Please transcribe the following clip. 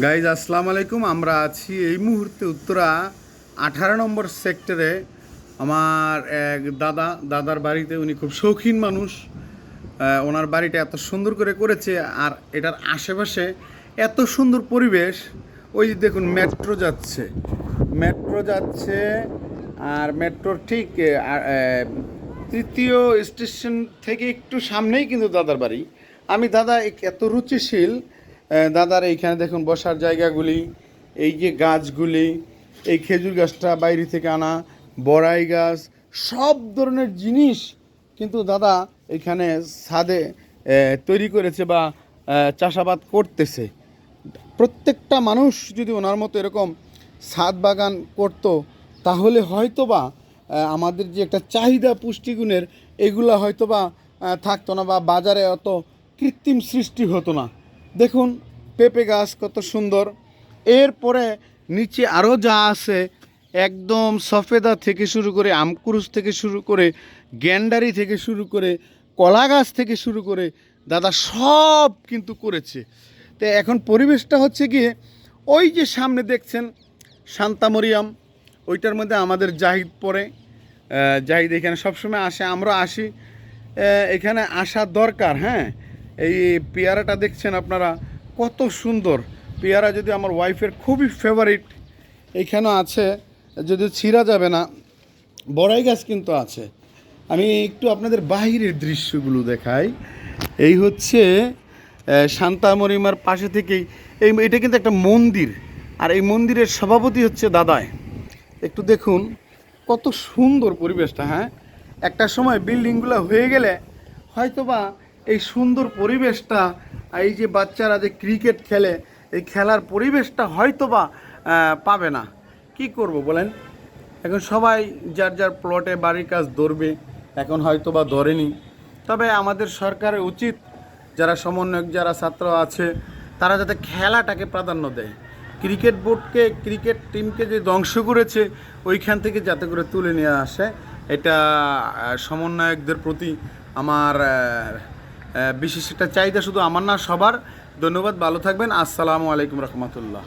Guys আসসালামু আলাইকুম। আমরা আছি এই মুহূর্তে উত্তরা আঠারো নম্বর সেক্টরে। আমার এক দাদা, দাদার বাড়িতে উনি খুব শৌখিন মানুষ। ওনার বাড়িটা এত সুন্দর করে করেছে আর এটার আশেপাশে এত সুন্দর পরিবেশ। ওই যে দেখুন, মেট্রো যাচ্ছে। মেট্রো যাচ্ছে আর মেট্রোর ঠিক তৃতীয় স্টেশন থেকে একটু সামনেই কিন্তু দাদার বাড়ি। আমি দাদা এত রুচিশীল দাদার এইখানে দেখুন, বসার জায়গাগুলি, এই যে গাছগুলি, এই খেজুর গাছটা বাইরে থেকে আনা, বড়াই গাছ, সব ধরনের জিনিস কিন্তু দাদা এখানে ছাদে তৈরি করেছে বা চাষাবাদ করতেছে। প্রত্যেকটা মানুষ যদি ওনার মতো এরকম ছাদ বাগান করতো, তাহলে হয়তো বা আমাদের যে একটা চাহিদা পুষ্টিগুণের, এগুলো হয়তো বা থাকতো না বা বাজারে অত কৃত্রিম সৃষ্টি হতো না। দেখুন পেঁপে গাছ কত সুন্দর। এরপরে নিচে আরও যা আছে, একদম সফেদা থেকে শুরু করে আমকুরুস থেকে শুরু করে, গ্যান্ডারি থেকে শুরু করে, কলা গাছ থেকে শুরু করে, দাদা সব কিন্তু করেছে। তো এখন পরিবেশটা হচ্ছে গিয়ে, ওই যে সামনে দেখছেন শান্তামরিয়াম ওইটার মধ্যে আমাদের জাহিদ পড়ে। জাহিদ এখানে সবসময় আসে, আমরা আসি। এখানে আসা দরকার হ্যাঁ? এই পেয়ারাটা দেখছেন আপনারা? কত সুন্দর। পেয়ারা যদি আমার ওয়াইফের খুবই ফেভারিট এইখানেও আছে যদি ছিঁড়া যাবে না বড়াই গাছ কিন্তু আছে। আমি একটু আপনাদের বাইরের দৃশ্যগুলো দেখাই। এই হচ্ছে আহ, শান্তা মরিমার পাশে থেকেই এই এটা কিন্তু একটা মন্দির। আর এই মন্দিরের সভাপতি হচ্ছে দাদায় একটু দেখুন কত সুন্দর পরিবেশটা হ্যাঁ? একটা সময় বিল্ডিংগুলো হয়ে গেলে হয়তোবা এই সুন্দর পরিবেশটা এই যে বাচ্চারা যে ক্রিকেট খেলে, এই খেলার পরিবেশটা হয়তো বা পাবে না। কি করব বলেন? এখন সবাই যার যার প্লটে বাড়ির কাজ ধরবে, এখন হয়তো বা ধরেনি। তবে আমাদের সরকারের উচিত, যারা সমন্বয়ক, যারা ছাত্র আছে, তারা যাতে খেলাটাকে প্রাধান্য দেয়। ক্রিকেট বোর্ডকে, ক্রিকেট টিমকে যে ধ্বংস করেছে, ওইখান থেকে যাতে করে তুলে নিয়ে আসে, এটা সমন্বয়কদের প্রতি আমার বিশেষ একটা চাহিদা শুধু আমার না সবার। ধন্যবাদ ভালো থাকবেন। আসসালামু আলাইকুম রহমতুল্লাহ।